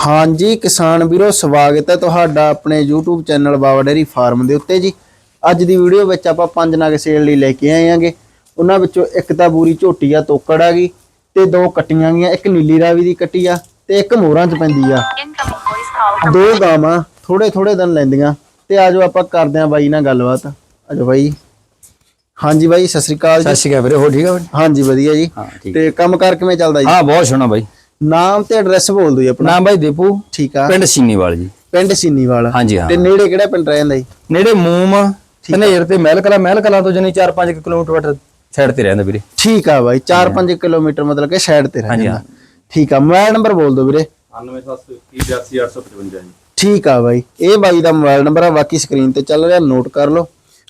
ਹਾਂਜੀ ਕਿਸਾਨ ਵੀਰੋ ਸਵਾਗਤ ਹੈ ਤੁਹਾਡਾ ਆਪਣੇ YouTube channel Bawa dairy farm ਦੇ ਉੱਤੇ ਜੀ। ਅੱਜ ਦੀ ਵੀਡੀਓ ਵਿੱਚ ਆਪਾਂ ਪੰਜ ਨਗ ਸੇਲ ਲਈ ਲੈ ਕੇ ਆਏ ਆਂਗੇ। ਉਹਨਾਂ ਵਿੱਚੋਂ ਇੱਕ ਤਾਂ ਬੂਰੀ ਝੋਟੀ ਆ ਤੋਕੜ ਆ ਗਈ ਤੇ ਦੋ ਕੱਟੀਆਂ ਗਈਆਂ ਇੱਕ ਨੀਲੀ ਰਾਵੀ ਦੀ ਕੱਟੀ ਆ ਤੇ ਇੱਕ ਮੋਹਰਾਂ 'ਚ ਪੈਂਦੀ ਆ। ਦੋ ਗਾਵਾਂ ਥੋੜੇ ਥੋੜੇ ਦਿਨ ਲੈਂਦੀਆਂ ਤੇ ਆਜੋ ਆਪਾਂ ਕਰਦੇ ਆਂ ਬਾਈ ਨਾਲ ਗੱਲਬਾਤ। ਆਜੋ ਬਾਈ। ਹਾਂਜੀ ਬਾਈ ਸਤਿ ਸ੍ਰੀ ਅਕਾਲ ਜੀ। ਸਤਿ ਸ਼੍ਰੀ ਅਕਾਲ ਵੀਰੇ ਹੋ ਠੀਕ ਆ? ਹਾਂਜੀ ਵਧੀਆ ਜੀ। ਤੇ ਕੰਮ ਕਾਰ ਕਿਵੇਂ ਚੱਲਦਾ ਜੀ? ਹਾਂ ਬਹੁਤ ਸੋਹਣਾ ਬਾਈ। ਨਾਮ ਤੇ ਐਡਰੈਸ ਬੋਲ ਦਿਓ ਜੀ ਆਪਣਾ। ਨਾਮ ਬਾਈ ਦੀਪੂ। ਠੀਕ ਆ। ਪਿੰਡ ਸੀਨੀਵਾਲ ਜੀ। ਪਿੰਡ ਸੀਨੀਵਾਲ। ਹਾਂਜੀ ਹਾਂ। ਤੇ ਨੇੜੇ ਕਿਹੜਾ ਪਿੰਡ ਰਹਿ ਜਾਂਦਾ ਜੀ? ਨੇੜੇ ਮੂਮ ਧਨੇਰ ਤੇ ਮਹਿਲ ਕਲਾ ਮਹਿਲ ਕਲਾ ਤੋਂ ਜਨੀ 4-5 ਕਿਲੋਮੀਟਰ ਸਾਈਡ ਤੇ ਰਹਿੰਦਾ ਵੀਰੇ। ਠੀਕ ਆ ਬਾਈ 4-5 ਕਿਲੋਮੀਟਰ ਮਤਲਬ ਕਿ ਸਾਈਡ ਤੇ ਰਹਿ ਹਾਂਜੀ, ਜਾਂਦਾ ਠੀਕ ਆ ਮੋਬਾਈਲ ਨੰਬਰ ਬੋਲ ਦਿਓ ਵੀਰੇ। 9782185855 ਜੀ। ਠੀਕ ਆ ਬਾਈ ਇਹ ਬਾਈ ਦਾ ਮੋਬਾਈਲ ਨੰਬਰ ਆ ਬਾਕੀ ਸਕਰੀਨ ਤੇ ਚੱਲ ਰਿਹਾ ਨੋਟ ਕਰ ਲਓ।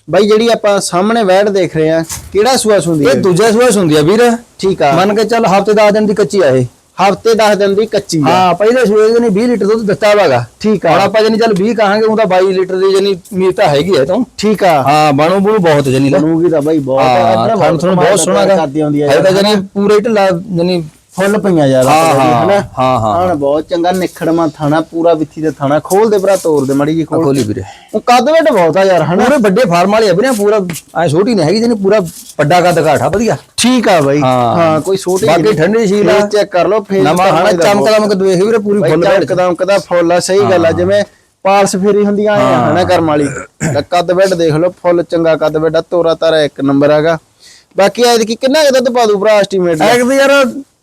ਬਾਈ ਜਿਹੜੀ ਆਪਾਂ ਸਾਹਮਣੇ ਵੈੜ ਦੇਖ ਰਹੇ ਆ ਕਿਹੜਾ ਸੂਆ ਸੁੰਦੀ ਹੈ ਇਹ ਦੂਜਾ ਸੂਆ ਹੁੰਦੀ ਆ ਵੀਰ। ਠੀਕ ਆ। ਮੰਨ ਕੇ ਚੱਲ ਹਫ਼ਤੇ 10 ਦਿਨ ਦੀ ਕੱਚੀ ਆ ਇਹ। ਹਫ਼ਤੇ 10 ਦਿਨ ਦੀ ਕੱਚੀ ਆ। ਹਾਂ ਪਹਿਲੇ ਸੂਏ ਦੇ ਨੇ 20 ਲੀਟਰ ਦੁੱਧ ਦਿੱਤਾ ਵਾਗਾ ਠੀਕ ਹੁਣ ਆ ਆਪਾਂ ਜਨੀ ਚੱਲ 20 ਕਹਾਂਗੇ ਉਹ ਤਾਂ 22 ਲੀਟਰ ਦੀ ਜਨੀ ਮੀਰ ਤਾਂ ਹੈਗੀ ਹੈ ਤੋਂ। ਠੀਕ ਆ। ਹਾਂ ਬਣੂ ਬਣੂ ਬਹੁਤ ਜਨੀ ਲਾ। ਬਣੂਗੀ ਤਾਂ ਬਾਈ ਬਹੁਤ। ਆ ਬਹੁਤ ਸੋਹਣਾ ਕਰਦੀ ਆਉਂਦੀ ਹੈ ਤਾਂ ਜਨੀ ਪੂਰੇ ਢਿੱਲਾ ਜਨੀ ਫੁੱਲ ਪਈਆਂ ਯਾਰ ਹਾਂ, ਹਾਂ, ਹਾਂ, ਹਾਂ। ਬਹੁਤ ਚੰਗਾ ਨਿਖੜਮਾ ਥਾਣਾ ਪੂਰਾ ਵਿੱਥੀ ਦੇ ਥਾਣਾ ਖੋਲ ਦੇ ਭਰਾ ਤੋੜ ਦੇ ਮੜੀ ਜੀ ਖੋਲ। ਖੋਲੀ ਵੀਰੇ। ਉਹ ਕੱਦ ਵੇਟ ਬਹੁਤ ਆ ਯਾਰ ਹਨਾ? ਪੂਰੇ ਵੱਡੇ ਫਾਰਮ ਵਾਲੇ ਆ ਵੀਰੇ ਪੂਰਾ ਐ ਛੋਟੀ ਨਹੀਂ ਹੈਗੀ ਜਨੀ ਪੂਰਾ ਵੱਡਾ ਕੱਦ ਘਾਟਾ ਵਧੀਆ। ਠੀਕ ਆ ਬਾਈ। ਹਾਂ। ਕੋਈ ਛੋਟੀ ਬਾਕੀ ਠੰਡੀ ਸੀਲ ਆ। ਚੈੱਕ ਕਰ ਲਓ ਫੇਰ ਨਵਾਂ ਹਣਾ ਚਮਕਦਾ ਮਕ ਦੇਖ ਵੀਰੇ ਪੂਰੀ ਫੁੱਲ ਚਮਕਦਾ ਕਦਾ ਫੁੱਲ ਆ ਸਹੀ ਗੱਲ ਆ ਜਿਵੇਂ ਪਾਰਸ ਫੇਰੀ ਹੁੰਦੀਆਂ ਆ ਹਨਾ ਕਰਮ ਵਾਲੀ। ਕੱਦ ਬੈਡ ਦੇਖ ਲਓ ਫੁੱਲ ਚੰਗਾ ਕੱਦ ਆ ਤੋਰਾ ਤਾਰਾ ਇੱਕ ਨੰਬਰ ਹੈਗਾ। ਬਾਕੀ ਐਦ ਕੀ ਕਿੰਨਾ ਕੁ ਦੁੱਧ ਪਾ ਦੂ ਭਰਾ ਐਸਟੀਮੇਟ ਐ ਕਿ ਯਾਰ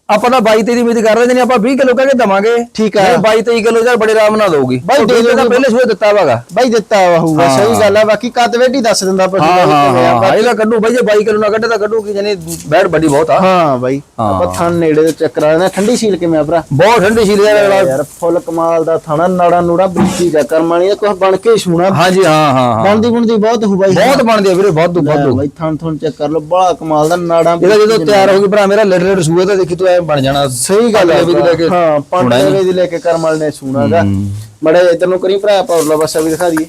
ਆਪਾਂ ਤਾਂ 22 23 ਉਮੀਦ ਕਰ ਰਹੇ ਨੇ ਆਪਾਂ 20 ਕਿਲੋ ਕਹਿ ਕੇ ਦਵਾਂਗੇ। ਠੀਕ ਆ। 22 23 ਕਿਲੋ ਯਾਰ ਬੜੇ ਆਰਾਮ ਨਾਲ ਦਊਗੀ। ਬਾਈ ਦੇ ਦੇ। ਪਹਿਲੇ ਸੂਏ ਦਿੱਤਾ ਵਾਗਾ ਬਾਈ ਦਿੱਤਾ ਵਾ ਹੋਊਗਾ। ਸਹੀ ਗੱਲ ਆ ਬਾਕੀ ਕੱਦ ਹੀ ਦੱਸ ਦਿੰਦਾ ਪਸ਼ੂ ਹਾਂ ਦਾ ਇਹਦਾ ਕੱਢੂ ਬਾਈ ਜੇ 22 ਕਿਲੋ ਨਾ ਕੱਢੇ ਤਾਂ ਕੱਢੂ ਕੀ ਜਾਨੀ ਬੈਡ ਵੱਡੀ ਬਹੁਤ ਆ। ਹਾਂ ਬਾਈ। ਆਪਾਂ ਥਣ ਨੇੜੇ ਦੇ ਚੱਕਰ ਆ ਲੈਣਾ ਠੰਡੀ ਸੀਲ ਕਿਵੇਂ ਆ ਭਰਾ? ਬਹੁਤ ਠੰਡੀ ਸੀ ਯਾਰ ਯਾਰ ਫੁੱਲ ਕਮਾਲ ਦਾ ਥਾਣਾ ਨਾੜਾ ਨੂੜਾ ਬਰੀਕੀ ਦਾ ਕਰਮ ਵਾਲੀ ਕੁਝ ਬਣ ਕੇ ਹੀ ਸੋਹਣਾ ਹਾਂਜੀ ਹਾਂ ਹਾਂ ਬਣਦੀ ਬਣਦੀ ਬਹੁਤ ਹੋ ਬਾਈ। ਬਹੁਤ ਬਣਦੀ ਵੀਰੇ ਬਹੁਤ ਲੈ ਬਹੁਤ। ਬਾਈ ਥਣ ਥਣ ਚੈੱਕ ਕਰ ਲਓ ਬੜਾ ਕਮਾਲ ਦਾ ਨਾੜਾਂ ਇਹਦਾ ਜਦੋਂ ਤਿਆਰ ਹੋ ਗਈ ਭਰਾ ਮੇਰਾ ਲੜ ਲੜ ਸੂਏ ਤਾਂ ਦੇਖੀ ਤੂੰ ਐ ਬਣ ਜਾਣਾ। ਸਹੀ ਗੱਲ ਹੈ ਵੀ ਲੈ ਕੇ ਹਾਂ ਪੰਜ ਹੋਣਾ ਹੀ ਰੁਪਏ ਦੀ ਲੈ ਕੇ ਕਰਮ ਵਾਲੇ ਨੇ ਸੁਣਾਗਾ ਮੜੇ ਇਧਰ ਨੂੰ ਕਰੀ ਭਰਾ ਪੌਰਲਾ ਬਸਾ ਵੀ ਦਿਖਾ ਦਈਏ।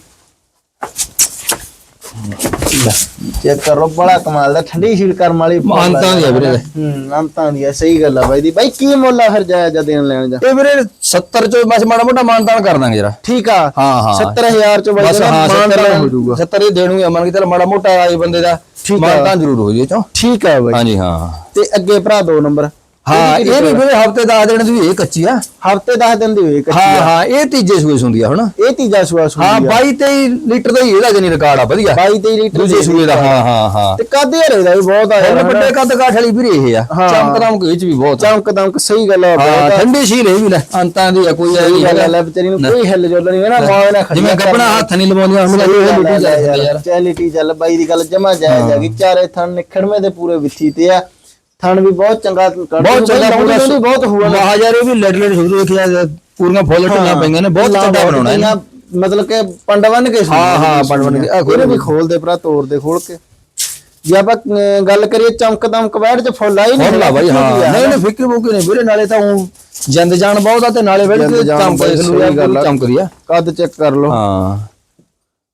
ਚੈੱਕ ਕਰ ਬੜਾ ਕਮਾਲ ਦਾ ਠੰਡੀ ਸੀਲ ਕਰਮ ਵਾਲੀ ਅੰਤਾਂ ਦੀ ਵੀਰੇ। ਹੂੰ ਅੰਤਾਂ ਦੀ ਆ ਸਹੀ ਗੱਲ ਆ ਬਾਈ ਦੀ। ਬਾਈ ਕੀ ਮੁੱਲ ਆ ਫਿਰ ਜਾਇਆ ਜਾਂ ਦੇਣ ਲੈਣ ਜਾ ਇਹ ਵੀਰੇ 70 ਚੋਂ ਬਸ ਮਾੜਾ ਮੋਟਾ ਮਾਨਤਾਨ ਕਰ ਦਾਂਗੇ ਜਰਾ। ਠੀਕ ਆ। ਹਾਂ, ਹਾਂ। 70000 ਚ ਬਾਈ ਬਸ ਹਾਂ ਹੋ ਜਾਊਗਾ। 70 ਹੀ ਦੇਣੂਗੇ ਮੰਨ ਕੇ ਚੱਲ ਮਾੜਾ ਮੋਟਾ ਆਈ ਬੰਦੇ ਦਾ। ਠੀਕ ਆ। ਮਾਨਤਾਨ ਜ਼ਰੂਰ ਹੋ ਜੇ ਚੋਂ। ਠੀਕ ਆ ਬਾਈ। ਹਾਂਜੀ ਹਾਂ। ਤੇ ਅੱਗੇ ਭਰਾ ਦੋ ਨੰਬਰ। ਹਾਂ ਇਹ ਵੀ ਵੀਰੇ ਹਫ਼ਤੇ 10 ਦਿਨ ਦੀ ਇਹ ਕੱਚੀ ਆ। ਹਫ਼ਤੇ 10 ਦਿਨ ਦੀ ਹੋਈ ਕੱਚੀ ਹਾਂ ਹਾਂ ਇਹ ਤੀਜੇ ਸੂਏ ਸੁੰਦੀ ਆ ਹੁਣ। ਇਹ ਤੀਜਾ ਸੂਆ ਸੂਈ ਹਾਂ ਆ। 22 23 ਲੀਟਰ ਦਾ ਹੀ ਇਹਦਾ ਜਨੀ ਰਿਕਾਰਡ ਆ ਵਧੀਆ। 22 23 ਲੀਟਰ ਦੂਜੇ ਸੂਏ ਦਾ ਹਾਂ ਹਾਂ ਹਾਂ। ਤੇ ਕਾਦੇ ਹਰੇ ਦਾ ਵੀ ਬਹੁਤ ਆ ਯਾਰ ਵੱਡੇ ਕੱਦ ਕਾਠ ਵਾਲੀ ਵੀਰੇ ਇਹ ਆ। ਚਮਕਦਮ ਕੋਈ ਚ ਵੀ ਬਹੁਤ ਆ। ਚਮਕ ਦਮਕ ਸਹੀ ਗੱਲ ਆ ਬਹੁਤ ਠੰਡੀ ਸੀਲ ਇਹ ਵੀ ਲੈ। ਅੰਤਾਂ ਦੀ ਆ ਕੋਈ ਐ ਸਹੀ ਨਹੀਂ ਗੱਲ ਆ ਵਿਚਾਰੀ ਨੂੰ ਕੋਈ ਹਿੱਲ ਜੁਲ ਨਹੀਂ ਨਾ। ਮਾਂ ਨੇ ਜਿਵੇਂ ਗੱਪਣਾ ਹੱਥ ਨਹੀਂ ਲਵਾਉਂਦੀਆਂ ਹੁਣ ਇਹ ਆ ਜਾਂਦੀ ਯਾਰ ਯਾਰ ਚੈਲਿਟੀ ਚੱਲ ਬਾਈ ਦੀ ਗੱਲ ਜਮਾ ਜਾਇਜ਼ ਹੈਗੀ ਚਾਰੇ ਥਣ ਨਿਖੜਵੇਂ ਦੇ ਪੂਰੇ ਵਿੱਥੀ ਤੇ ਆ। ਥਣ ਵੀ ਬਹੁਤ ਚੰਗਾ ਕੱਢ ਬਹੁਤ ਚੰਗਾ ਪੂਰਾ ਬਹੁਤ ਹੋਊਗਾ। ਮਹਾ ਯਾਰ ਇਹ ਵੀ ਲੜ ਲੜ ਸ਼ੁਰੂ ਦੇਖਿਆ ਪੂਰੀਆਂ ਫੁੱਲ ਢਿੱਲਾਂ ਪਈਆਂ ਨੇ ਬਹੁਤ ਚੰਗਾ ਬਣਾਉਣਾ ਇਹਨੇ। ਮਤਲਬ ਕਿ ਪੰਡਵਨ ਕੇ ਹਾਂ, ਹਾਂ, ਪੰਡ ਬੰਨ ਕੇ। ਇਹਨੇ ਵੀ ਖੋਲ ਦੇ ਭਰਾ ਤੋੜ ਦੇ ਖੋਲ ਕੇ। ਜੇ ਆਪਾਂ ਗੱਲ ਕਰੀਏ ਚਮਕ ਦਮਕ ਬੈਠ ਚ ਫੁੱਲ ਆਈ ਨਹੀਂ ਫੁੱਲ ਬਾਈ ਹਾਂ। ਨਹੀਂ ਨਹੀਂ ਫਿਕਰ ਮੁਕੀ ਨਹੀਂ ਵੀਰੇ ਨਾਲੇ ਤਾਂ ਉਹ ਜਿੰਦ ਜਾਨ ਬਹੁਤ ਆ ਤੇ ਨਾਲੇ ਜਿੰਦ ਜਾਨ ਚਮਕ। ਚਮਕਦੀ ਆ। ਕੱਦ ਚੈੱਕ ਕਰ ਲਓ। ਹਾਂ।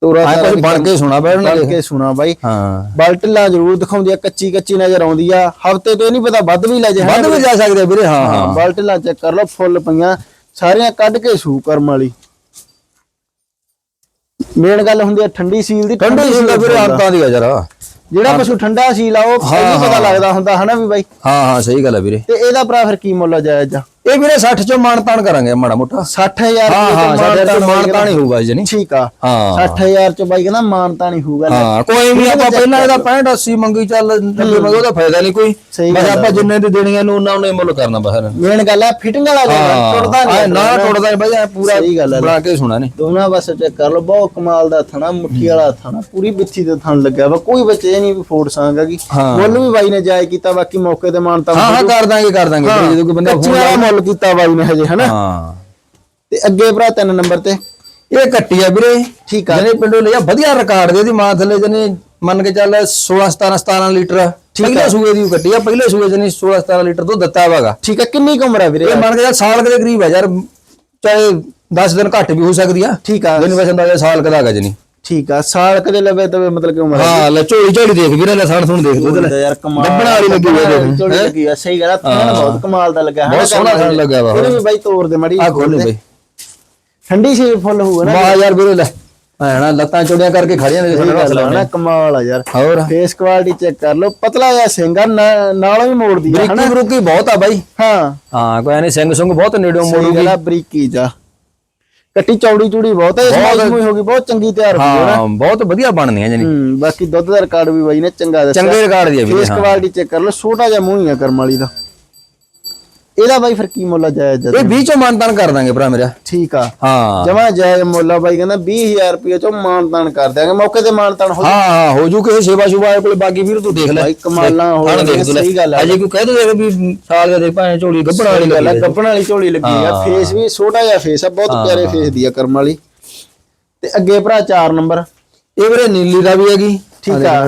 ਤੋਰਾ ਕੁਝ ਬਣ ਕੇ ਸੁਣਾ ਬੈਠ ਨਾ ਬਣ ਕੇ ਸੁਣਾ ਬਾਈ। ਹਾਂ। ਬਲਟਲਾ ਜ਼ਰੂਰ ਦਿਖਾਉਂਦੀ ਆ ਕੱਚੀ ਕੱਚੀ ਨਜ਼ਰ ਆਉਂਦੀ ਆ। ਹਫ਼ਤੇ ਤੋਂ ਇਹ ਨਹੀਂ ਪਤਾ ਵੱਧ ਵੀ ਲੈ ਜੇ ਵੱਧ ਵੀ ਜਾ ਸਕਦੇ ਵੀਰੇ ਹਾਂ ਹਾਂ। ਬਲਟਲਾ ਚੈੱਕ ਕਰ ਲਓ ਫੁੱਲ ਪਈਆਂ। ਸਾਰੀਆਂ ਕੱਢ ਕੇ ਸੂ ਕਰਮ ਵਾਲੀ। ਮੇਨ ਗੱਲ ਹੁੰਦੀ ਆ ਠੰਡੀ ਸੀਲ ਦੀ ਠੰਡੀ ਸੀ ਦਾ ਵੀਰੇ ਅੰਤਾਂ ਦੀ ਆ ਜਰਾ। ਜਿਹੜਾ ਪਸ਼ੂ ਠੰਡਾ ਸੀਲ ਆ ਉਹ ਪਹਿਲਾਂ ਪਤਾ ਲੱਗਦਾ ਹੁੰਦਾ ਹਨਾ ਵੀ ਬਾਈ? ਹਾਂ ਹਾਂ ਸਹੀ ਗੱਲ ਆ ਵੀਰੇ। ਤੇ ਇਹਦਾ ਭਰਾ ਫਿਰ ਕੀ ਮੁੱਲ ਆ ਜਾਇਜ਼? ਆ ਇਹ ਵੀਰੇ 60 ਚੋਂ ਮਾਨਤਾਨ ਕਰਾਂਗੇ ਮਾੜਾ ਮੋਟਾ। 60000 ਹਾਂ ਹਾਂ ਸਾਡੇ ਮਾਨਤਾਨ ਤੋਂ ਮਾਨਤਾਨ ਹੀ ਹੋਊਗਾ ਜਨੀ ਠੀਕ ਆ। ਹਾਂ। 60000 ਚ ਬਾਈ ਕਹਿੰਦਾ ਮਾਨਤਾ ਨਹੀਂ ਹੋਊਗਾ। ਲੈ। ਹਾਂ ਕੋਈ ਨਹੀਂ ਆਪਾਂ ਪਹਿਲਾਂ ਇਹਦਾ 65 80 ਮੰਗੀ ਚੱਲ ਲੱਗੇ ਮੰਗੋ ਉਹਦਾ ਫਾਇਦਾ ਨਹੀਂ ਕੋਈ। ਬਸ। ਆਪਾਂ ਜਿੰਨੇ ਦੀ ਦੇਣੀਆਂ ਨੂੰ ਉਹਨਾਂ ਨੂੰ ਹੀ ਮੁੱਲ ਕਰਨਾ ਬਸ ਮੇਨ ਗੱਲ ਆ ਫਿਟਿੰਗ ਵਾਲਾ ਟੁੱਟਦਾ ਹਾਂ ਨਹੀਂ ਨਾ ਟੁੱਟਦਾ ਨੀ ਬਾਈ ਪੂਰਾ। ਬਣਾ ਕੇ ਸੁਣਾ ਨੇ। ਦੋਨਾਂ ਪਾਸੇ ਚੈੱਕ ਕਰ ਲਓ ਬਹੁਤ ਕਮਾਲ ਦਾ ਥਣਾ ਮੁੱਠੀ ਵਾਲਾ ਥਣਾ ਪੂਰੀ ਬਿੱਥੀ ਤੇ ਥਣ ਲੱਗਿਆ ਵਾ ਕੋਈ ਬੱਚੇ ਨਹੀਂ ਵੀ ਫੋੜ ਸੰਗਾ ਕੀ ਹਾਂ। ਮੁੱਲ ਵੀ ਬਾਈ ਨੇ ਜਾਇ ਕੀਤਾ ਬਾਕੀ ਮੌਕੇ ਤੇ ਮਾਨਤਾ ਹਾਂ ਹਾਂ ਕਰ ਦਾਂਗੇ ਕਰ ਦਾਂਗੇ। ਜਦੋਂ ਕੋਈ ਬੰਦਾ ਫੋਨ ਮੁੱਲ ਕੀਤਾ ਬਾਈ ਨੇ ਹਜੇ ਹਨਾ? ਹਾਂ। ਤੇ ਅੱਗੇ ਭਰਾ ਤਿੰਨ ਨੰਬਰ ਤੇ। ਇਹ ਕੱਟੀ ਆ ਵੀਰੇ। ਠੀਕ ਆ। ਜਨੇ ਪਿੰਡੋਂ ਲਿਆ ਵਧੀਆ ਰਿਕਾਰਡ ਦੇ ਦੀ ਮਾਂ ਥੱਲੇ ਜਨੇ ਮੰਨ ਕੇ ਚੱਲ 16 17 17 ਲੀਟਰ। ਪਹਿਲੇ ਸੂਏ ਦੀ ਕੱਟੀ ਆ ਪਹਿਲੇ ਸੂਏ ਜਨੇ 16 17 ਲੀਟਰ ਦੁੱਧ ਦਿੱਤਾ ਹੈਗਾ ਠੀਕ ਆ ਕਿੰਨੀ ਕੁ ਉਮਰ ਆ ਵੀਰੇ? ਇਹ ਮੰਨ ਕੇ ਚੱਲ ਸਾਲ ਦੇ ਕਰੀਬ ਹੈ ਯਾਰ। ਚਾਹੇ 10 ਦਿਨ ਘੱਟ ਵੀ ਹੋ ਸਕਦੀ ਆ। ਠੀਕ ਆ। ਜਨੀ ਵੈਸੇ ਅੰਦਾਜ਼ਾ ਸਾਲ ਕਦਾ ਹੈਗਾ ਜਨੀ ਠੀਕ ਆ ਸਾਲ ਕਦੇ ਲਵੇ ਤਵੇ ਮਤਲਬ ਕਿ ਉਮਰ ਹਾਂ ਲੈ ਝੋਲੀ ਝੋਲੀ ਦੇਖ ਵੀਰੇ ਲੈ ਸਣ ਸੁਣ ਦੇਖ ਲੈ ਯਾਰ ਕਮਾਲ ਗੱਬਣ ਵਾਲੀ ਲੱਗੀ ਹੋਈ ਆ ਚੋੜੀ ਲੱਗੀ ਆ ਸਹੀ ਗੱਲ ਆ ਬਹੁਤ ਕਮਾਲ ਦਾ ਲੱਗਾ ਬਹੁਤ ਸੋਹਣਾ ਥਣ ਲੱਗਾ ਵਾ। ਉਹਨੇ ਵੀ ਬਾਈ ਤੋੜ ਦੇ ਮੜੀ ਆ ਖੋਲੇ ਬਈ। ਠੰਡੀ ਸ਼ੇਪ ਫੁੱਲ ਹੋਊਗਾ ਨਾ। ਵਾਹ ਯਾਰ ਵੀਰੇ ਲੈ। ਐਣਾ ਲੱਤਾਂ ਚੌੜੀਆਂ ਕਰਕੇ ਖੜੀਆਂ ਨੇ ਸਾਡੇ ਆ ਨਾਲ ਨਾ ਕਮਾਲ ਆ ਯਾਰ। ਹੋਰ? ਫੇਸ ਕੁਆਲਿਟੀ ਚੈੱਕ ਕਰ ਲਓ। ਪਤਲਾ ਜਿਹਾ ਸਿੰਗਰ ਨਾਲੋਂ ਵੀ ਮੋੜਦੀ ਆ ਹਨਾ? ਬਰੀਕੀ ਬਰੂਕੀ ਬਹੁਤ ਆ ਬਾਈ। ਹਾਂ। ਹਾਂ ਕੋਈ ਨਹੀਂ ਸਿੰਘ ਸੁੰਗ ਬਹੁਤ ਨੇੜੋਂ ਮੋੜੂਗੀ ਆ ਬਰੀਕੀ ਜਾ ਕੱਟੀ ਚੌੜੀ ਚੂੜੀ ਬਹੁਤ ਹੈ ਇਸ। ਮਾਲ ਹੋ ਗਈ ਬਹੁਤ ਚੰਗੀ ਤਿਆਰ ਹੋਈ ਹੈ ਹਾਂ ਬਹੁਤ ਵਧੀਆ ਬਣਦੀਆਂ ਜਾਨੀ ਹੂੰ ਬਾਕੀ ਦੁੱਧ ਦਾ ਰਿਕਾਰਡ ਵੀ ਬਾਈ ਨੇ ਚੰਗਾ ਦੱਸਿਆ। ਚੰਗੇ ਰਿਕਾਰਡ ਦੀ ਆ ਵੀਰੇ ਫੇਸ ਹਾਂ। ਕੁਆਲਿਟੀ ਚੈੱਕ ਕਰ ਲਓ ਛੋਟਾ ਜਿਹਾ ਮੂੰਹ ਹੀ ਆ ਕਰਮ ਵਾਲੀ ਦਾ। ਇਹਦਾ ਬਾਈ ਫਿਰ ਕੀ ਮੁੱਲ ਆ ਜਾਇਜ਼ ਜਦ ਇਹ 20 ਚੋਂ ਮਾਨਤਾਨ ਕਰ ਦਾਂਗੇ ਭਰਾ ਮੇਰਾ। ਠੀਕ ਆ। ਹਾਂ। ਜਮਾ ਜਾਇਜ਼ ਮੁੱਲ ਆ ਬਾਈ ਕਹਿੰਦਾ 20000 ਰੁਪਏ ਚੋਂ ਮਾਨਤਾਨ ਕਰ ਦਿਆਂਗੇ। ਮੌਕੇ ਤੇ ਮਾਨਤਾਨ ਹੋ ਹਾਂ ਹਾਂ ਹੋ ਜੂ ਕਿਸੇ ਸੇਵਾ ਸੁਭਾ ਕੋਲੇ ਬਾਕੀ ਵੀਰ ਤੂੰ ਦੇਖ ਲੈ। ਬਾਈ ਕਮਾਲਾਂ ਹੋ ਲੈ। ਸਹੀ ਗੱਲ ਆ। ਅਜੇ ਕੋਈ ਕਹਿ ਦੋ ਵੀ ਸਾਲ ਦੇ ਦੇ ਭਾਵੇਂ ਝੋਲੀ ਗੱਬਣ ਵਾਲੀ ਗੱਲ ਆ ਗੱਬਣ ਵਾਲੀ ਝੋਲੀ ਲੱਗੀ ਆ। ਫੇਸ ਵੀ ਛੋਟਾ ਜਿਹਾ ਫੇਸ ਆ ਬਹੁਤ ਪਿਆਰੇ ਫੇਸ ਦੀ ਆ ਕਰਮ ਵਾਲੀ। ਤੇ ਅੱਗੇ ਭਰਾ 4 ਨੰਬਰ। ਇਹ ਵੀਰੇ ਨੀਲੀ ਦਾ ਵੀ ਹੈਗੀ। ਠੀਕ ਆ।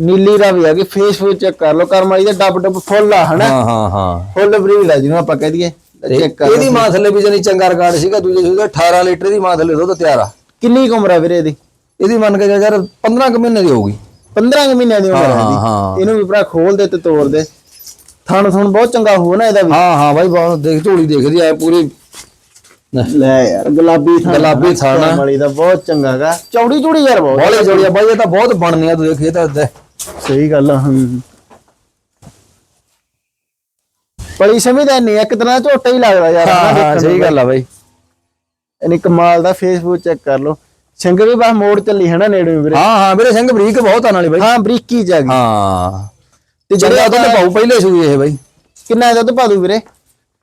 ਨੀਲੀ ਦਾ ਵੀ ਆ ਕਿ ਫੇਸ ਫੇਸ ਚੈੱਕ ਕਰ ਲਓ ਕਰਮ ਵਾਲੀ ਦਾ ਡੱਬ ਡੱਬ ਫੁੱਲ ਆ ਹਨਾ? ਹਾਂ ਹਾਂ ਹਾਂ। ਫੁੱਲ ਬਰੀਡ ਆ ਜਿਹਨੂੰ ਆਪਾਂ ਕਹਿ ਦਈਏ। ਚੈੱਕ ਕਰ ਇਹਦੀ ਮਾਂ ਥੱਲੇ ਵੀ ਜਨੀ ਚੰਗਾ ਰਿਕਾਰਡ ਸੀਗਾ ਦੂਜੇ ਸੂਏ ਦਾ 18 ਲੀਟਰ ਦੀ ਮਾਂ ਥੱਲੇ ਦੁੱਧ ਤਿਆਰ ਆ। ਕਿੰਨੀ ਉਮਰ ਆ ਵੀਰੇ ਇਹਦੀ? ਇਹਦੀ ਮੰਨ ਕੇ ਜਾ ਯਾਰ 15 ਕੁ ਮਹੀਨੇ ਦੀ ਹੋਊਗੀ। 15 ਕੁ ਮਹੀਨਿਆਂ ਦੀ ਉਮਰ ਹੈ ਇਹਦੀ। ਇਹਨੂੰ ਵੀ ਭਰਾ ਖੋਲ ਦੇ ਤੇ ਤੋੜ ਦੇ। ਥਣ ਥਣ ਬਹੁਤ ਚੰਗਾ ਹੋਊ ਨਾ ਇਹਦਾ ਵੀ। ਹਾਂ ਹਾਂ ਬਾਈ ਬਹੁਤ ਦੇਖ ਝੋਲੀ ਦੇਖਦੀ ਆ ਪੂਰੀ। ਲੈ ਯਾਰ ਗੁਲਾਬੀ ਥਣ ਗੁਲਾਬੀ ਥਣ ਆ। ਵਾਲੀ ਦਾ ਬਹੁਤ ਚੰਗਾ ਗਾ। ਚੌੜੀ ਚੌੜੀ ਯਾਰ ਬਹੁਤ। ਬੋਲੇ ਜੋੜੀਆਂ ਬਾਈ ਇਹ ਤਾਂ ਬਹੁਤ ਬਣਨੀਆਂ ਤੂੰ ਦੇਖ ਇਹ ਤਾਂ ਦੇ- ਸਹੀ ਗੱਲ ਆ ਹੂੰ ਬੜੀ ਸਮਝਦਾ ਨਹੀਂ ਇੱਕ ਤਰ੍ਹਾਂ ਦਾ ਝੋਟਾ ਹੀ ਲੱਗਦਾ ਯਾਰ ਹਾਂ ਸਹੀ। ਗੱਲ ਆ ਬਾਈ। ਯਾਨੀ ਕਮਾਲ ਦਾ ਫੇਸਬੁੱਕ ਚੈੱਕ ਕਰ ਲਓ। ਸਿੰਘ ਵੀ ਬਸ ਮੋੜ ਚੱਲੀ ਹੈ ਨਾ ਨੇੜੇ ਵੀਰੇ ਹਾਂ ਹਾਂ ਵੀਰੇ ਸਿੰਘ ਬਰੀਕ ਬਹੁਤ ਆ ਨਾਲੇ ਬਾਈ। ਹਾਂ ਬਰੀਕੀ ਜਾ ਗਈ। ਹਾਂ। ਤੇ ਜਿਹੜੇ ਦੁੱਧ ਪਾਉ ਪਹਿਲੇ ਸੂਏ ਇਹ ਬਾਈ। ਕਿੰਨਾ ਦੁੱਧ ਪਾ ਦੂ ਵੀਰੇ?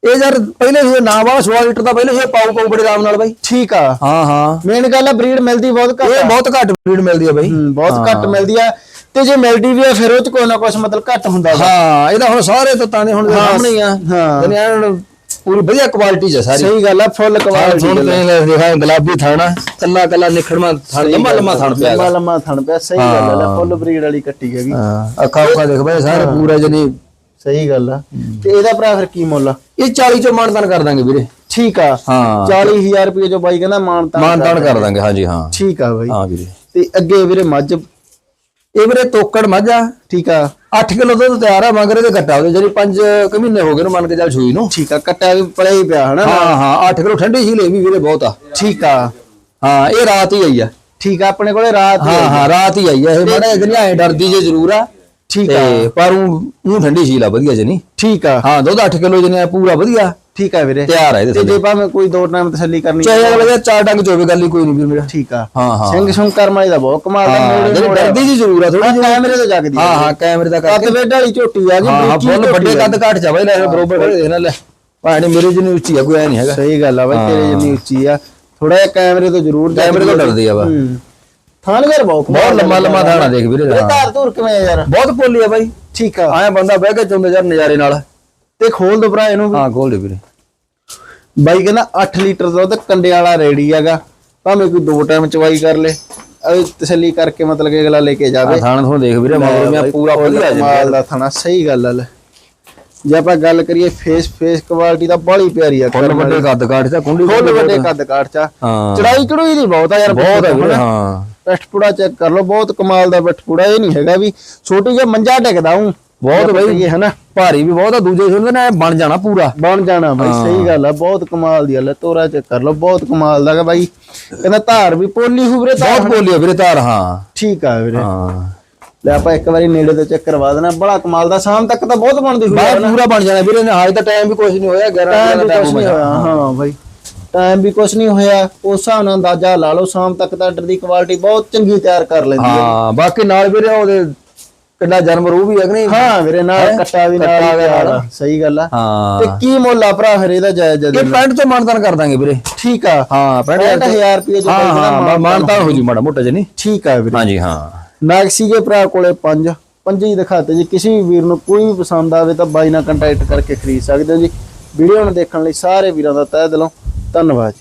ਇਹ ਯਾਰ ਪਹਿਲੇ ਸੂਏ ਨਾ ਵਾ 16 ਲੀਟਰ ਦਾ ਪਹਿਲੇ ਸੂਏ ਪਾਉ ਪਾਉ ਬੜੇ ਆਰਾਮ ਨਾਲ ਬਾਈ। ਠੀਕ ਆ। ਹਾਂ ਹਾਂ। ਮੇਨ ਗੱਲ ਆ ਬਰੀਡ ਮਿਲਦੀ ਬਹੁਤ ਘੱਟ ਇਹ ਬਹੁਤ ਘੱਟ ਬਰੀਡ ਮਿਲਦੀ ਆ ਬਾਈ। ਬਹੁਤ ਘੱਟ ਮਿਲਦੀ ਆ। ਤੇ ਜੇ ਮਿਲਦੀ ਵੀ ਆ ਫਿਰ ਉਹ ਚ ਕੋਈ ਨਾ ਕੁਛ ਮਤਲਬ ਘੱਟ ਹੁੰਦਾ। ਹਾਂ ਇਹਦਾ ਹੁਣ ਸਾਰੇ ਤੱਤਾਂ ਦੇ ਹੁਣ ਸਾਹਮਣੇ ਹੀ ਆ। ਹਾਂ। ਯਾਨੀ ਐਨ ਪੂਰੀ ਵਧੀਆ ਕੁਆਲਿਟੀ ਚ ਸਾਰੀ। ਸਹੀ ਗੱਲ ਆ ਫੁੱਲ ਹਾਂ ਕੁਆਲਿਟੀ ਸੁਣ ਤੇ ਦੇਖਾ ਗੁਲਾਬੀ ਥਾਣਾ ਕੱਲਾ ਕੱਲਾ ਨਿਖੜਵਾ ਥਣ ਲੰਮਾ ਲੰਮਾ ਥਣ ਪਿਆ ਲੰਮਾ। ਲੰਮਾ ਥਣ ਪਿਆ ਸਹੀ ਗੱਲ ਆ ਫੁੱਲ ਬਰੀਡ ਵਾਲੀ ਕੱਟੀ ਹੈਗੀ। ਹਾਂ ਅੱਖਾਂ ਉੱਖਾਂ ਦੇਖ ਬਾਈ ਸਾਰੇ ਪੂਰਾ ਜਨੀ ਸਹੀ ਗੱਲ ਆ। ਤੇ ਇਹਦਾ ਭਰਾ ਫਿਰ ਕੀ ਮੁੱਲ ਆ? ਇਹ 40 ਚੋਂ ਮਾਨਦਾਨ ਕਰ ਦਾਂਗੇ ਵੀਰੇ। ਠੀਕ ਆ। ਹਾਂ। 40000 ਰੁਪਏ ਜੋ ਬਾਈ ਕਹਿੰਦਾ ਮਾਨਤਾ ਮਾਨਦਾਨ ਕਰ ਦਾਂਗੇ ਹਾਂਜੀ ਹਾਂ। ਠੀਕ ਆ ਬਾਈ। ਹਾਂ ਵੀਰੇ। ਤੇ ਅੱਗੇ ਵੀਰੇ ਮੱਝ ਇਹ ਵੀਰੇ ਤੋਕੜ ਮੱਝ ਠੀਕ ਆ। 8 ਕਿਲੋ ਦੁੱਧ ਤਿਆਰ ਆ ਮਗਰ ਇਹਦੇ ਘਟਾ ਉਹਦੇ ਜਿਹੜੀ 5 ਕੁ ਮਹੀਨੇ ਹੋ ਗਏ ਨੂੰ ਮੰਨ ਕੇ ਚੱਲ ਸੂਈ ਨੂੰ। ਠੀਕ ਆ ਕੱਟਿਆ ਵੀ ਪੜਿਆ ਹੀ ਪਿਆ ਹਨਾ? ਹਾਂ ਹਾਂ 8 ਕਿਲੋ ਠੰਡੀ ਸੀ ਲੈ ਵੀ ਵੀਰੇ ਬਹੁਤ ਆ। ਠੀਕ ਆ। ਹਾਂ ਇਹ ਰਾਤ ਹੀ ਆਈ ਆ। ਠੀਕ ਆ ਆਪਣੇ ਕੋਲੇ ਰਾਤ ਹੀ ਹਾਂ ਰਾਤ ਹੀ ਆਈ ਆ। ਇਹ ਮਾੜਾ ਜਿਹਾ ਐ ਡਰਦੀ ਜੇ ਜ਼ਰੂਰ ਆ। ਠੀਕ ਆ। ਪਰ ਉਹ ਠੰਡੀ ਸੀ ਲਾ ਵਧੀਆ ਜਨੀ ਠੀਕ ਆ। ਹਾਂ ਦੁੱਧ 8 ਕਿਲੋ ਜਨੇ ਪੂਰਾ ਵਧੀਆ। ਠੀਕ ਆ ਵੀਰੇ। ਤਿਆਰ ਇਹਦੇ ਤੇ ਜੇ ਭਾਵੇਂ ਕੋਈ ਦੋ ਟਾਈਮ ਤਸੱਲੀ ਕਰਨੀ ਚਾਹੇ ਅਗਲੇ ਚਾਰ ਡੰਗ ਚੋਵੇ ਗੱਲ ਹੀ ਕੋਈ ਨਹੀਂ ਵੀਰ ਮੇਰਾ। ਠੀਕ ਆ। ਹਾਂ ਹਾਂ। ਸਿੰਘ ਸਿੰਘ ਕਰਮਾਈ ਦਾ ਬਹੁਤ ਕਮਾਲ ਦਾ ਹਾਂ। ਡਰਦੀ ਜੀ ਜ਼ਰੂਰ ਆ ਥੋੜੀ ਹਾਂ, ਕੈਮਰੇ ਤੋਂ ਜਗਦੀ ਹਾਂ ਹਾਂ ਕੈਮਰੇ ਦਾ ਕੱਦ ਕਰਕੇ। ਵੇਡ ਵਾਲੀ ਝੋਟੀ ਆ ਗਈ ਹਾਂ ਹਾਂ ਫੁੱਲ ਵੱਡੇ। ਕੱਦ ਘੱਟ ਜਾ ਬਾਈ ਲੈ ਬਰੋਬਰ ਨਾਲ ਲੈ। ਭਾਣੇ ਮੇਰੇ ਜਿੰਨੀ ਉੱਚੀ ਆ ਕੋਈ ਐ ਨਹੀਂ ਹੈਗਾ। ਸਹੀ ਗੱਲ ਆ ਬਾਈ ਤੇਰੇ ਜਿੰਨੀ ਉੱਚੀ ਆ। ਥੋੜਾ ਜਿਹਾ ਕੈਮਰੇ ਤੋਂ ਜ਼ਰੂਰ ਕੈਮਰੇ ਤੋਂ ਡਰਦੀ ਆ ਵਾ ਹੂੰ। ਥਾਣ ਯਾਰ ਬਹੁਤ ਬਹੁਤ ਲੰਮਾ ਲੰਮਾ ਥਾਣਾ ਦੇਖ ਵੀਰੇ ਇਹ ਹਾਂ। ਧਾਰ ਧੂਰ ਕਿਵੇਂ ਆ ਯਾਰ? ਬਹੁਤ ਪੋਲੀ ਆ ਬਾਈ। ਠੀਕ ਆ। ਆਇਆ ਬੰਦਾ ਬਹਿ ਕੇ ਚੁੰਦੇ ਯਾਰ ਨਜ਼ਾਰੇ ਨਾਲ। ਤੇ ਖੋਲ ਦੋ ਭਰਾ ਇਹਨੂੰ। ਹਾਂ ਖੋਲ ਦੇ ਵੀਰੇ। ਬਾਈ ਕਹਿੰਦਾ 8 ਲੀਟਰ ਦੁੱਧ ਕੰਡੇ ਵਾਲਾ ਰੈਡੀ ਹੈਗਾ। ਭਾਵੇਂ ਕੋਈ ਦੋ ਟਾਈਮ ਚਵਾਈ ਕਰ ਲੇ। ਤਸੱਲੀ ਕਰਕੇ ਮਤਲਬ ਕਿ ਅਗਲਾ ਲੈ ਕੇ ਜਾਵੇ। ਥਾਣ ਤੁਹਾਨੂੰ ਦੇਖ ਵੀਰੇ ਮਗਰ ਮੈਂ ਪੂਰਾ ਵਧੀਆ ਮਾਲ ਦਾ ਥਣਾ ਸਹੀ ਗੱਲ ਆ ਲੈ। ਜੇ ਆਪਾਂ ਗੱਲ ਕਰੀਏ ਫੇਸ ਫੇਸ ਕੁਆਲਿਟੀ ਤਾਂ ਬੜੀ ਪਿਆਰੀ ਆ ਫੁੱਲ ਵੱਡੇ ਕੱਦ ਕਾਠ ਤੇ ਕੁੰਡੀ ਫੁੱਲ ਵੱਡੇ ਕੱਦ ਕਾਠ ਚਾ ਹਾਂ। ਚੜਾਈ ਚੜੂਈ ਦੀ ਬਹੁਤ ਆ ਯਾਰ ਬਹੁਤ ਆ ਵੀਰੇ। ਹਾਂ। ਪਿੱਠਪੂੜਾ ਚੈੱਕ ਕਰ ਲਓ ਬਹੁਤ ਕਮਾਲ ਦਾ ਪਿੱਠਪੂੜਾ ਇਹ ਨਹੀਂ ਹੈਗਾ ਵੀ ਛੋਟੀ ਜਿਹਾ ਮੰਜਾ ਟਿਕਦਾ ਹੂੰ। ਬਹੁਤ ਬਈ। ਇਹ ਹਨਾ ਭਾਰੀ ਵੀ ਬਹੁਤ ਆ ਦੂਜੇ ਸੁਣਦੇ ਨੇ ਬਣ ਜਾਣਾ ਪੂਰਾ। ਬਣ ਜਾਣਾ ਬਾਈ ਸਹੀ ਗੱਲ ਆ ਬਹੁਤ ਕਮਾਲ ਦੀ ਗੱਲ ਆ ਤੋਰਾ ਚੈੱਕ ਕਰ ਲਓ ਬਹੁਤ ਕਮਾਲ ਦਾ ਬਾਈ। ਕਹਿੰਦਾ ਧਾਰ ਵੀ ਪੋਲੀ ਹੂ ਵੀਰੇ ਧਾਰ ਬਹੁਤ ਬੋਲੀ ਆ ਵੀਰੇ ਤਾਰ ਹਾਂ। ਠੀਕ ਆ ਵੀਰੇ। ਹਾਂ। ਲੈ ਆਪਾਂ ਇੱਕ ਵਾਰੀ ਨੇੜੇ ਤੋਂ ਚੈੱਕ ਕਰਵਾ ਦੇਣਾ ਬੜਾ ਕਮਾਲ ਦਾ ਸ਼ਾਮ ਤੱਕ ਤਾਂ ਬਹੁਤ ਬਣਦੀ ਹੋਈ ਬਾਹਰ ਪੂਰਾ ਬਣ ਜਾਣਾ ਵੀਰੇ ਨੇ ਹਾਲੇ ਤਾਂ ਟਾਈਮ ਵੀ ਕੁਝ ਨਹੀਂ ਹੋਇਆ 11 ਟਾਈਮ ਵੀ ਦਾ ਕੁਛ ਨਹੀਂ ਹੋਇਆ ਹਾਂ ਬਾਈ। ਟਾਈਮ ਵੀ ਕੁਛ ਨਹੀਂ ਹੋਇਆ ਉਸ ਹਿਸਾਬ ਨਾਲ ਅੰਦਾਜ਼ਾ ਲਾ ਲਓ ਸ਼ਾਮ ਤੱਕ ਤਾਂ ਆਰਡਰ ਦੀ ਕੁਆਲਿਟੀ ਬਹੁਤ ਚੰਗੀ ਤਿਆਰ ਕਰ ਲੈਂਦੀ ਹੈ ਹਾਂ ਬਾਕੀ ਨਾਲ ਵੀਰੇ ਉਹਦੇ ਕਿੰਨਾ ਜਨਮ ਰੂ ਵੀ ਹੈ ਕਿ ਨਹੀਂ? ਹਾਂ ਵੀਰੇ ਨਾਲ ਕੱਟਾ ਵੀ ਨਾਲ ਸਹੀ ਗੱਲ ਆ। ਹਾਂ। ਤੇ ਕੀ ਮੁੱਲ ਆ ਭਰਾ ਫਿਰ ਇਹਦਾ ਜਾਇਜ਼ ਜਦ ਇਹ ਪੈਂਟ ਤੋਂ ਮਾਨਦਾਨ ਕਰ ਦਾਂਗੇ ਵੀਰੇ। ਠੀਕ ਆ। ਹਾਂ ਪੈਂਟ 65000 ਰੁਪਏ ਜੋ ਹਾਂ ਮਾਨਦਾਨ ਹੋ ਜੂ ਮਾੜਾ ਮੋਟਾ ਜਨੀ ਠੀਕ ਆ ਵੀਰੇ। ਹਾਂਜੀ ਹਾਂ। ਮੈਕਸੀ ਦੇ ਭਰਾ ਕੋਲੇ ਪੰਜ। ਪੰਜ ਹੀ ਦਿਖਾਤੇ ਜੀ। ਕਿਸੇ ਵੀ ਵੀਰ ਨੂੰ ਕੋਈ ਵੀ ਪਸੰਦ ਆਵੇ ਤਾਂ ਬਾਈ ਨਾਲ ਕੰਟੈਕਟ ਕਰਕੇ ਖਰੀਦ ਸਕਦੇ ਹੋ ਜੀ। ਵੀਡੀਓ ਨੂੰ ਦੇਖਣ ਲਈ ਸਾਰੇ ਵੀਰਾਂ ਦਾ ਤਹਿ ਦਿਲੋਂ ਧੰਨਵਾਦ